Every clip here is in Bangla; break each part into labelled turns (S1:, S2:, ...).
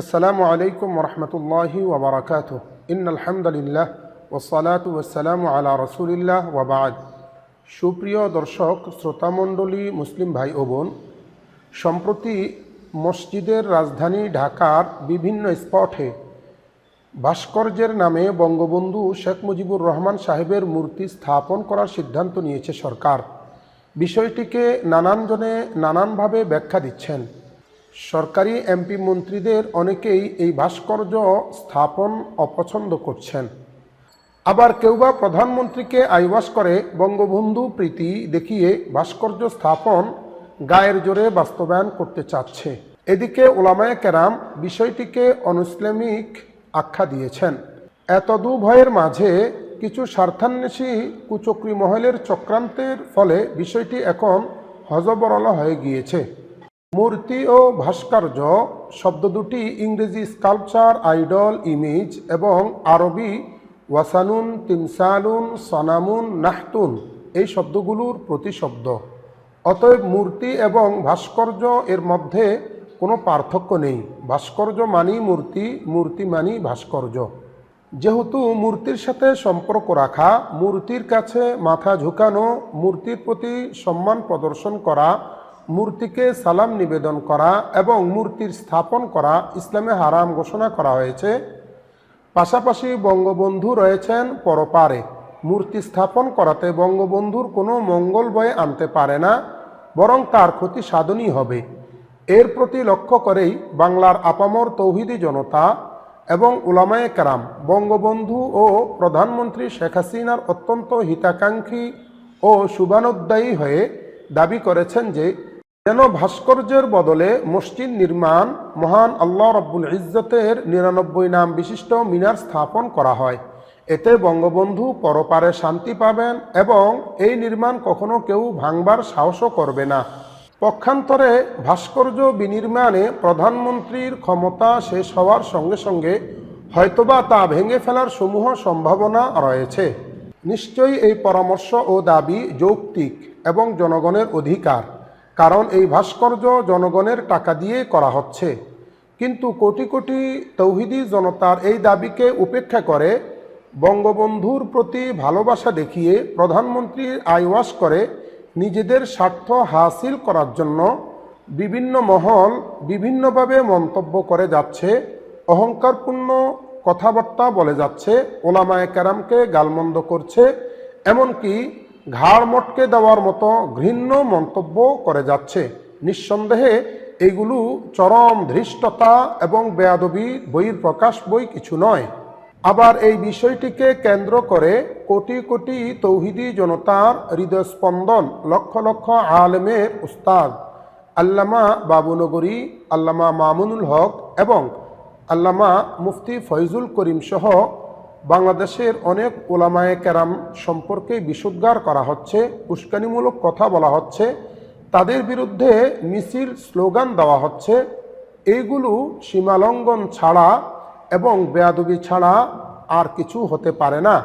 S1: আসসালামু আলাইকুম রহমতুল্লাহি ওবরাকাত ইন আলহামদুলিল্লাহ ওসালাত ওসালাম আলা রসুলিল্লাহ ওবাদ সুপ্রিয় দর্শক, শ্রোতামণ্ডলী, মুসলিম ভাই ও বোন, সম্প্রতি মসজিদের রাজধানী ঢাকার বিভিন্ন স্পটে ভাস্কর্যের নামে বঙ্গবন্ধু শেখ মুজিবুর রহমান সাহেবের মূর্তি স্থাপন করার সিদ্ধান্ত নিয়েছে সরকার। বিষয়টিকে নানানজনে নানানভাবে ব্যাখ্যা দিচ্ছেন। সরকারি এমপি মন্ত্রীদের অনেকেই এই ভাস্কর্য স্থাপন অপছন্দ করছেন। আবার কেউ বা প্রধানমন্ত্রীকে আইওয়াস করে বঙ্গবন্ধু প্রীতি দেখিয়ে ভাস্কর্য স্থাপন গায়ের জোরে বাস্তবায়ন করতে চাচ্ছে। এদিকে ওলামায় কেরাম বিষয়টিকে অনুইসলামিক আখ্যা দিয়েছেন। এত ভয়ের মাঝে কিছু স্বার্থান্বেষী কুচক্রী মহলের চক্রান্তের ফলে বিষয়টি এখন হজবরল হয়ে গিয়েছে। মূর্তি ও ভাস্কর্য শব্দ দুটি ইংরেজি স্কাল্পচার, আইডল, ইমেজ এবং আরবি ওয়াসানুন তিমসালুন সনামুন, নাহতুন এই শব্দগুলোর প্রতিশব্দ। অতএব মূর্তি এবং ভাস্কর্য এর মধ্যে কোনো পার্থক্য নেই। ভাস্কর্য মানি মূর্তি মূর্তি মানি ভাস্কর্য। যেহেতু মূর্তির সাথে সম্পর্ক রাখা, মূর্তির কাছে মাথা ঝুঁকানো, মূর্তির প্রতি সম্মান প্রদর্শন করা মূর্তিকে সালাম নিবেদন করা এবং মূর্তির স্থাপন করা ইসলামে হারাম ঘোষণা করা হয়েছে। পাশাপাশি বঙ্গবন্ধু রয়েছেন পরপারে। মূর্তি স্থাপন করাতে বঙ্গবন্ধুর কোনো মঙ্গল বয়ে আনতে পারে না, বরং তার ক্ষতি সাধনই হবে। এর প্রতি লক্ষ্য করেই বাংলার আপামর তৌহিদি জনতা এবং উলামায়ে কারাম, বঙ্গবন্ধু ও প্রধানমন্ত্রী শেখ হাসিনার অত্যন্ত হিতাকাঙ্ক্ষী ও শুভানুদ্দায়ী হয়ে দাবি করেছেন যে যেন ভাস্কর্যের বদলে মসজিদ নির্মাণ মহান আল্লাহ রব্বুল ইজ্জতের নিরানব্বই নাম বিশিষ্ট মিনার স্থাপন করা হয়। এতে বঙ্গবন্ধু পরপারে শান্তি পাবেন এবং এই নির্মাণ কখনো কেউ ভাঙবার সাহসও করবে না। পক্ষান্তরে ভাস্কর্য বিনির্মাণে প্রধানমন্ত্রীর ক্ষমতা শেষ হওয়ার সঙ্গে সঙ্গে হয়তোবা তা ভেঙে ফেলার সমূহ সম্ভাবনা রয়েছে। নিশ্চয়ই এই পরামর্শ ও দাবি যৌক্তিক এবং জনগণের অধিকার। কারণ এই ভাস্কর্য জনগণের টাকা দিয়ে করা হচ্ছে। কিন্তু কোটি কোটি তৌহিদি জনতার এই দাবিকে উপেক্ষা করে বঙ্গবন্ধুর প্রতি ভালোবাসা দেখিয়ে প্রধানমন্ত্রী আইওয়াস করে নিজেদের স্বার্থ হাসিল করার জন্য বিভিন্ন মহল বিভিন্নভাবে মন্তব্য করে যাচ্ছে, অহংকারপূর্ণ কথাবার্তা বলে যাচ্ছে, ওলামায় ক্যারামকে গালমন্দ করছে, এমনকি ঘাড় মটকে দেওয়ার মতো ঘৃণ্য মন্তব্য করে যাচ্ছে। নিঃসন্দেহে এগুলো চরম ধৃষ্টতা এবং বেয়াদবি, বইয়ের প্রকাশ বই কিছু নয়। আবার এই বিষয়টিকে কেন্দ্র করে কোটি কোটি তৌহিদি জনতার হৃদয়স্পন্দন, লক্ষ লক্ষ আলেমের উস্তাদ, আল্লামা বাবুনগরী, আল্লামা মামুনুল হক এবং আল্লামা মুফতি ফয়জুল করিম সহ বাংলাদেশের অনেক ওলামায়ে কেরাম সম্পর্কে বিশুদ্ধার করা হচ্ছে, উস্কানিমূলক কথা বলা হচ্ছে, তাদের বিরুদ্ধে মিছিল স্লোগান দেওয়া হচ্ছে। এইগুলো সীমালঙ্ঘন ছাড়া এবং বেয়াদবি ছাড়া আর কিছু হতে পারে না।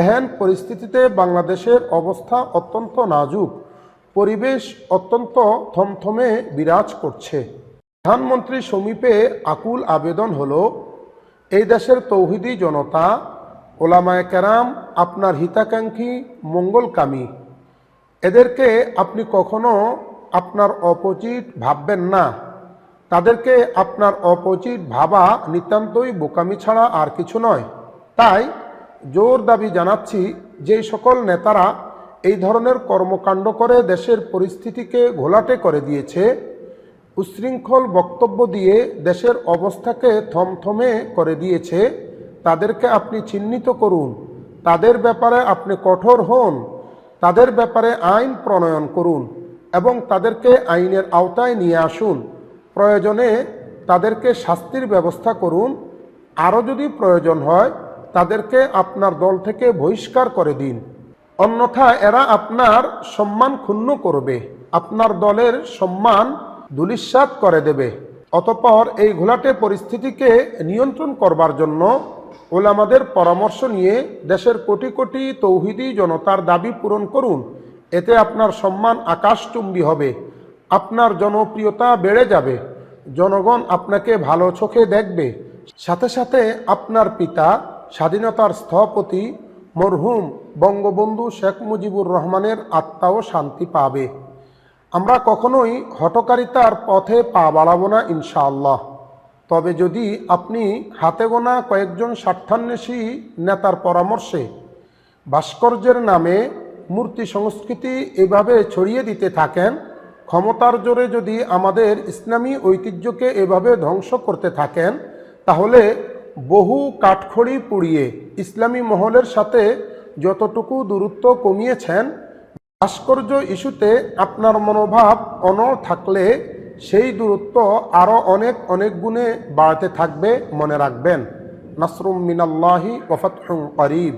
S1: এহেন পরিস্থিতিতে বাংলাদেশের অবস্থা অত্যন্ত নাজুক। পরিবেশ অত্যন্ত থমথমে বিরাজ করছে। প্রধানমন্ত্রী সমীপে আকুল আবেদন হলো, এই দেশের তৌহিদি জনতা ওলামায় কেরাম আপনার হিতাকাঙ্ক্ষী মঙ্গলকামী। এদেরকে আপনি কখনো আপনার অপোজিট ভাববেন না। তাদেরকে আপনার অপোজিট ভাবা নিতান্তই বোকামি ছাড়া আর কিছু নয়। তাই জোর দাবি জানাচ্ছি যে সকল নেতারা এই ধরনের কর্মকাণ্ড করে দেশের পরিস্থিতিকে ঘোলাটে করে দিয়েছে, উশৃঙ্খল বক্তব্য দিয়ে দেশের অবস্থাকে থমথমে করে দিয়েছে তাদেরকে আপনি চিহ্নিত করুন। তাদের ব্যাপারে আপনি কঠোর হন। তাদের ব্যাপারে আইন প্রণয়ন করুন এবং তাদেরকে আইনের আওতায় নিয়ে আসুন। প্রয়োজনে তাদেরকে শাস্তির ব্যবস্থা করুন। আরও যদি প্রয়োজন হয়, তাদেরকে আপনার দল থেকে বহিষ্কার করে দিন। অন্যথা এরা আপনার সম্মান ক্ষুণ্ণ করবে। আপনার দলের সম্মান দুলিশ্বাত করে দেবে। অতপর এই ঘোলাটে পরিস্থিতিকে নিয়ন্ত্রণ করবার জন্য ওলামাদের পরামর্শ নিয়ে দেশের কোটি কোটি তৌহিদি জনতার দাবি পূরণ করুন। এতে আপনার সম্মান আকাশচুম্বী হবে। আপনার জনপ্রিয়তা বেড়ে যাবে। জনগণ আপনাকে ভালো চোখে দেখবে। সাথে সাথে আপনার পিতা, স্বাধীনতার স্থপতি, মরহুম বঙ্গবন্ধু শেখ মুজিবুর রহমানের আত্মাও শান্তি পাবে। আমরা কখনোই হটকারিতার পথে পা বাড়াবো না ইনশাআল্লাহ। তবে যদি আপনি হাতে গোনা কয়েকজন স্বার্থান্বেষী নেতার পরামর্শে ভাস্কর্যের নামে মূর্তি সংস্কৃতি এভাবে ছড়িয়ে দিতে থাকেন, ক্ষমতার জোরে যদি আমাদের ইসলামী ঐতিহ্যকে এভাবে ধ্বংস করতে থাকেন, তাহলে বহু কাঠখড়ি পুড়িয়ে ইসলামী মহলের সাথে যতটুকু দূরত্ব কমিয়েছেন, ভাস্কর্য ইস্যুতে আপনার মনোভাব অনড় থাকলে সেই দূরত্ব আরও অনেক অনেক গুণে বাড়তে থাকবে মনে রাখবেন। নাসরুম মিনাল্লাহি ওফাত করিব।